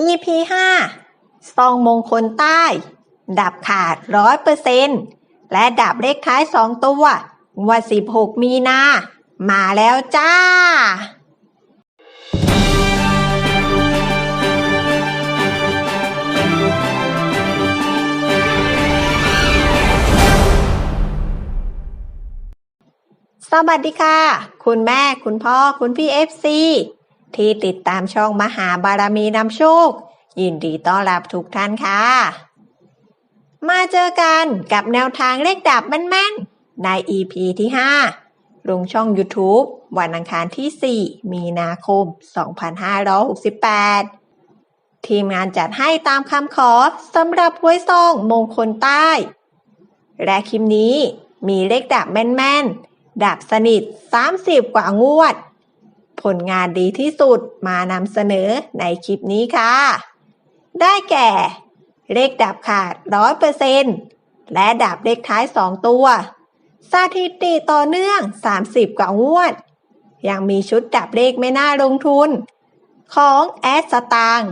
EP 5ซองมงคลใต้ ดับขาดร้อยเปอร์เซนและดับเลขท้ายสองตัววัน16มีนา มาแล้วจ้า สวัสดีค่ะ คุณแม่คุณพ่อคุณพี่เอฟซี ที่ติดตามช่องมหาบารมีนำโชค ยินดีต้อนรับทุกท่านค่ะ มาเจอกันกับแนวทางเลขดับแม่นๆ ใน EP ที่ 5 ลงช่อง YouTube วันอังคารที่ 4 มีนาคม 2568 ทีมงานจัดให้ตามคำขอสำหรับหวยซองมงคลใต้ และคลิปนี้มีเลขดับแม่นๆ ดับสนิท 30 กว่างวด ผลงานดีที่สุดมานำเสนอในคลิปนี้ค่ะ ได้แก่ เลขดับขาด100%และดับเลขท้าย2ตัวสถิติต่อเนื่อง 30 กว่างวด ยังมีชุดดับเลขไม่น่าลงทุน ของแอดสตาง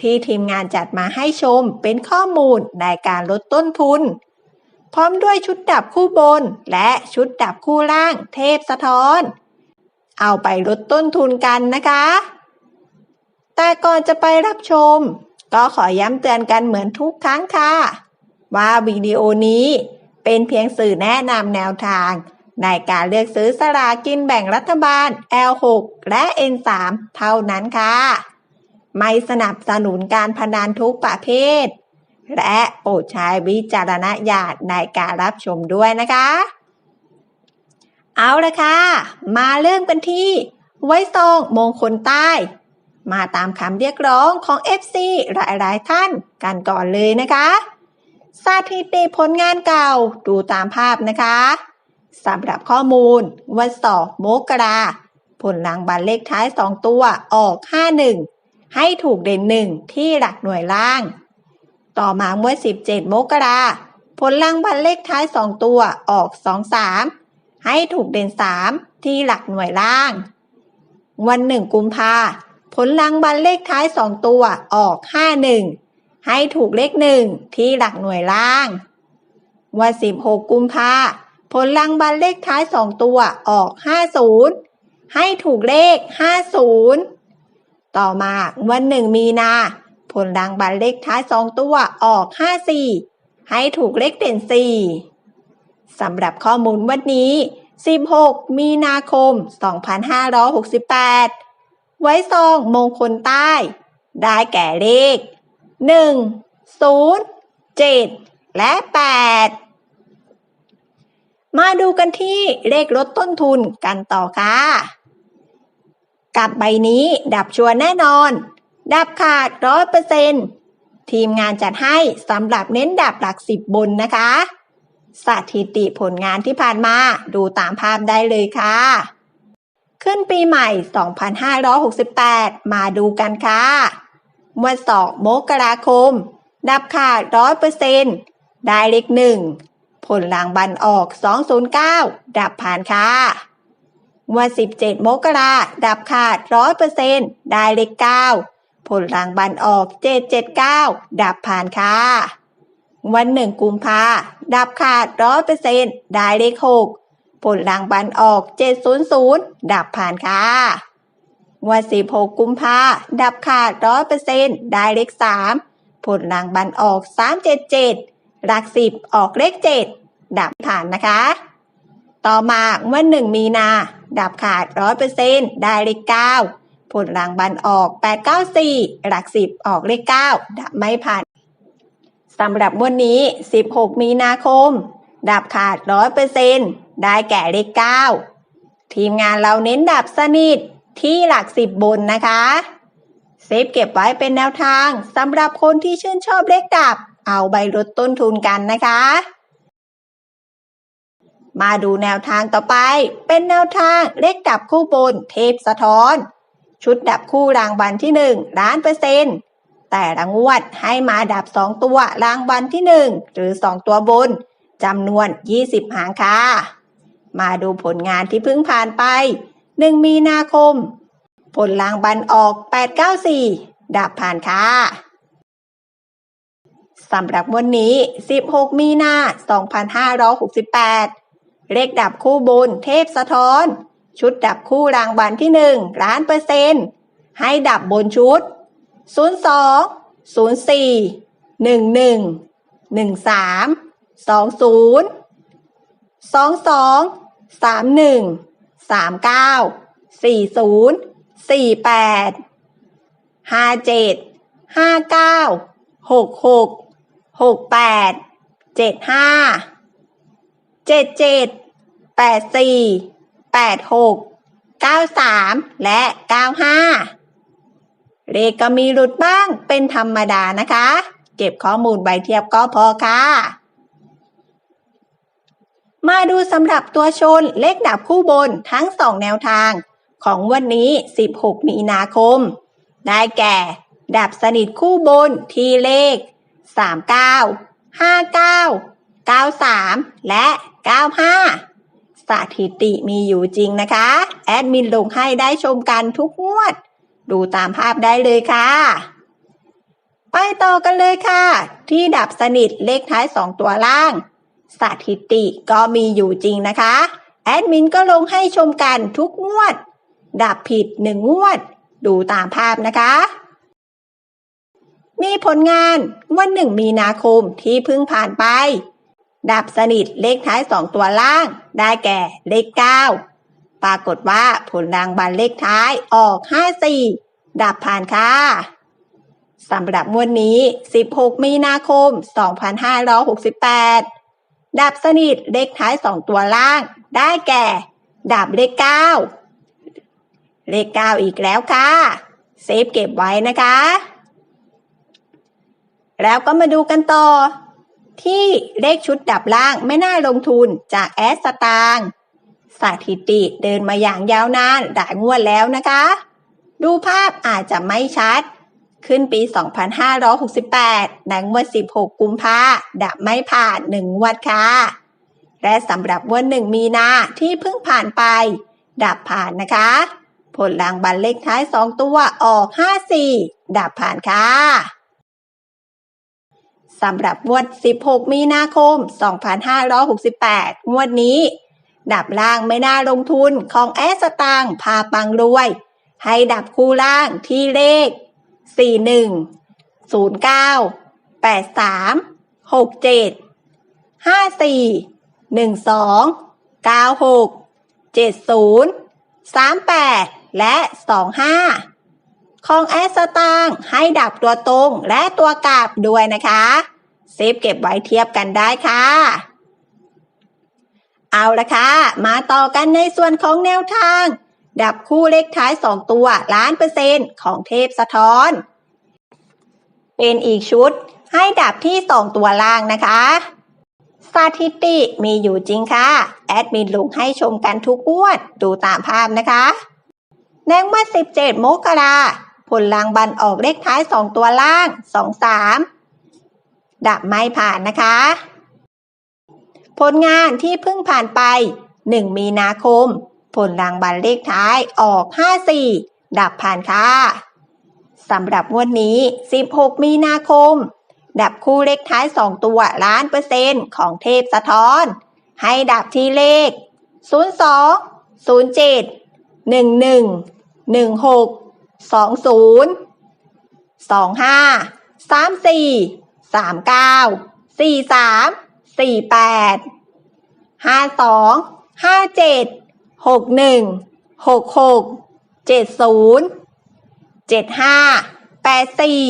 ที่ทีมงานจัดมาให้ชมเป็นข้อมูลในการลดต้นทุน พร้อมด้วยชุดดับคู่บนและชุดดับคู่ล่างเทพสะท้อน เอาไปลดต้นทุนกันนะคะ แต่ก่อนจะไปรับชม ก็ขอย้ำเตือนกันเหมือนทุกครั้งค่ะ ว่าวิดีโอนี้เป็นเพียงสื่อแนะนำแนวทาง ในการเลือกซื้อสลากินแบ่งรัฐบาล L6 และ N3 เท่านั้นค่ะ ไม่สนับสนุนการพนันทุกประเภท และโปรดใช้วิจารณญาณในการรับชมด้วยนะคะ เอาละค่ะ มาเริ่มกันที่ ไว้ซองมงคลใต้ มาตามคำเรียกร้องของ FC หลาย ๆ ท่านกันก่อนเลยนะคะสถิติผลงานเก่าดูตามภาพนะคะสำหรับข้อมูล วันสอบมกราผลรางบัลเลขท้าย 2 ตัวออก 51 ให้ถูกเด่นหนึ่งที่หลักหน่วยล่าง ต่อมาเมื่อ 17มกราผลรางบัลเลขท้าย 2 ตัวออก 23 ให้ถูกเด่น3ที่หลักหน่วยล่าง วันหนึ่งกุมภาผลรางบัลเลขท้าย2ตัวออก51ให้ถูกเลขหนึ่งที่หลักหน่วยล่าง วัน16กุมภาผลรางบัลเลขท้าย2ตัวออก50ให้ถูกเลข50ต่อมาวันหนึ่งมีนา ผลรางบัลเลขท้าย2ตัวออก54ให้ถูกเลขเด่น4 สำหรับข้อมูลวันนี้ 16 มีนาคม 2568 ไว้ซองมงคลใต้ ได้แก่เลข 1 0 7 และ 8 มาดูกันที่เลขลดต้นทุนกันต่อค่ะ กับใบนี้ดับชัวร์แน่นอน ดับขาดร้อยเปอร์เซ็นทีมงานจัดให้สำหรับเน้นดับหลักสิบบนนะคะ สถิติผลงานที่ผ่านมาดูตามภาพได้เลยค่ะ ขึ้นปีใหม่ 2568 มาดูกันค่ะวันสองมกราคม ดับขาดร้อยเปอร์เซนได้เลขหนึ่ง ผลรางบัลออก 209 ดับผ่านค่ะวัน17 มกราดับขาดร้อยเปอร์เซนได้เลข9ผลรางบัลออก 779 ดับผ่านค่ะ วันหนึ่งกุมภาดับขาดร้อยเปอร์เซ็นต์ได้เลข6ผลรางบัลออก700ดับผ่านค่ะวัน16กุมภาดับขาดร้อยเปอร์เซ็นต์ได้เลข3ผลรางบัลออก377หลัก10ออกเลข7ดับผ่านนะคะ ต่อมาเมื่อหนึ่งมีนา ดับขาดร้อยเปอร์เซ็นต์ได้เลขเก้าผลรางบัลออกแปดเก้าสี่หลักสิบออกเลขเก้าดับไม่ผ่าน สำหรับวันนี้สิบหกมีนาคม ดับขาดร้อยเปอร์เซนได้แก่เลขเก้าทีมงานเราเน้นดับสนิทที่หลักสิบบนนะคะ เซฟเก็บไว้เป็นแนวทางสำหรับคนที่ชื่นชอบเลขดับ เอาใบลดต้นทุนกันนะคะ มาดูแนวทางต่อไป เป็นแนวทางเลขดับคู่บน เทพสะท้อน ชุดดับคู่รางวัลที่ 1 ล้านเปอร์เซ็นต์ แต่ละงวดให้มาดับ 2 ตัวรางวัลที่ 1 หรือ 2 ตัวบนจำนวน 20 หางค่ะ มาดูผลงานที่เพิ่งผ่านไป 1 มีนาคม ผลรางวัลออก 894 ดับผ่านค่ะสำหรับวันนี้ 16 มีนา 2568 เลขดับคู่บุญเทพสะท้อน ชุดดับคู่รางวัลที่ 1 ล้านเปอร์เซ็นต์ ให้ดับบนชุด 02 04 11 13 20 22 31 39 40 48 57 59 66 68 75 77 84 86 93และ95 เลขก็มีหลุดบ้างเป็นธรรมดานะคะ เก็บข้อมูลใบเทียบก็พอค่ะ มาดูสำหรับตัวชนเลขดับคู่บนทั้งสองแนวทาง ของวันนี้ 16 มีนาคม ได้แก่ ดับสนิทคู่บนที่เลข 39 59 93 และ 95 สถิติมีอยู่จริงนะคะ แอดมินลงให้ได้ชมกันทุกงวด ดูตามภาพได้เลยค่ะ ไปต่อกันเลยค่ะ ที่ดับสนิทเลขท้าย2ตัวล่าง สถิติก็มีอยู่จริงนะคะ แอดมินก็ลงให้ชมกันทุกงวด ดับผิดหนึ่งงวด ดูตามภาพนะคะ มีผลงานวันหนึ่งมีนาคมที่เพิ่งผ่านไป ดับสนิทเลขท้ายสองตัวล่าง ได้แก่เลข9 ปรากฏว่าผลรางวัลเลขท้ายออก 54 ดับผ่านค่ะสำหรับงวดนี้ 16 มีนาคม 2568 ดับสนิทเลขท้าย 2 ตัวล่าง ได้แก่ ดับเลข 9 เลข 9 อีกแล้วค่ะ เซฟเก็บไว้นะคะ แล้วก็มาดูกันต่อ ที่เลขชุดดับล่างไม่น่าลงทุนจากแอสตางค์ สถิติเดินมาอย่างยาวนานหลายงวดแล้วนะคะ ดูภาพอาจจะไม่ชัด ขึ้นปี 2568ในงวด 16 กุมภาดับไม่ผ่าน1งวดค่ะ และสำหรับวันหนึ่งมีนาที่เพิ่งผ่านไป ดับผ่านนะคะ ผลรางวัลเลขท้าย 2 ตัวออก 54 ดับผ่านค่ะสำหรับงวด 16 มีนาคม 2568 งวดนี้ ดับล่างไม่น่าลงทุนของแอสตางพาปังรวย ให้ดับคู่ล่างที่เลข 41 09 83 67 54 12 96 70 38 และ 25 ของแอสตางให้ดับตัวตรงและตัวกลับด้วยนะคะ เซฟเก็บไว้เทียบกันได้ค่ะ เอาละค่ะ มาต่อกันในส่วนของแนวทาง ดับคู่เลขท้าย 2 ตัวล้านเปอร์เซ็นต์ของเทพสะท้อน เป็นอีกชุดให้ดับที่ 2 ตัวล่างนะคะสถิติมีอยู่จริงค่ะ แอดมินลงให้ชมกันทุกงวดดูตามภาพนะคะในงวด17มกราผลรางวัลออกเลขท้าย 2 ตัวล่าง 23 ดับไม่ผ่านนะคะ ผลงานที่เพิ่งผ่านไป 1 มีนาคม ผลรางวัลเลขท้ายออก 54 ดับผ่านค่ะสำหรับงวดนี้ 16 มีนาคม ดับคู่เลขท้าย 2 ตัวล้านเปอร์เซ็นต์ของเทพสะท้อน ให้ดับที่เลข 02 07 11 16 20 25 34 39 43 สี่แปดห้าสองห้าเจ็ดหกหนึ่งหกหกเจ็ดศูนย์เจ็ดห้าแปดสี่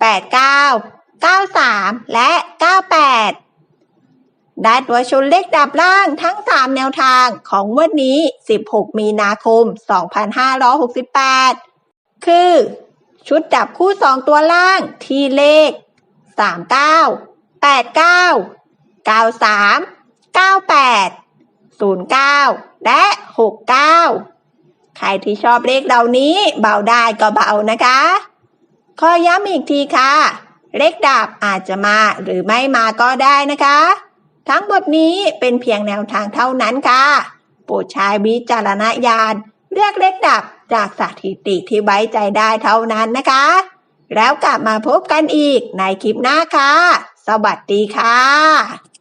แปดเก้าเก้าสามและเก้าแปดได้ตัวชนเลขดับล่างทั้งสามแนวทางของวันนี้สิบหกมีนาคมสองพันห้าร้อหกสิบแปดคือ ชุดดับคู่สองตัวล่างที่เลขสามเก้าแปดเก้า 93 98 09 และ 69 ใครที่ชอบเลขเหล่านี้เบาได้ก็เบานะคะ ขอย้ำอีกทีค่ะ เลขดับอาจจะมาหรือไม่มาก็ได้นะคะ ทั้งหมดนี้เป็นเพียงแนวทางเท่านั้นค่ะ โปรดใช้วิจารณญาณเลือกเลขดับจากสถิติที่ไว้ใจได้เท่านั้นนะคะ แล้วกลับมาพบกันอีกในคลิปหน้าค่ะ สวัสดีค่ะ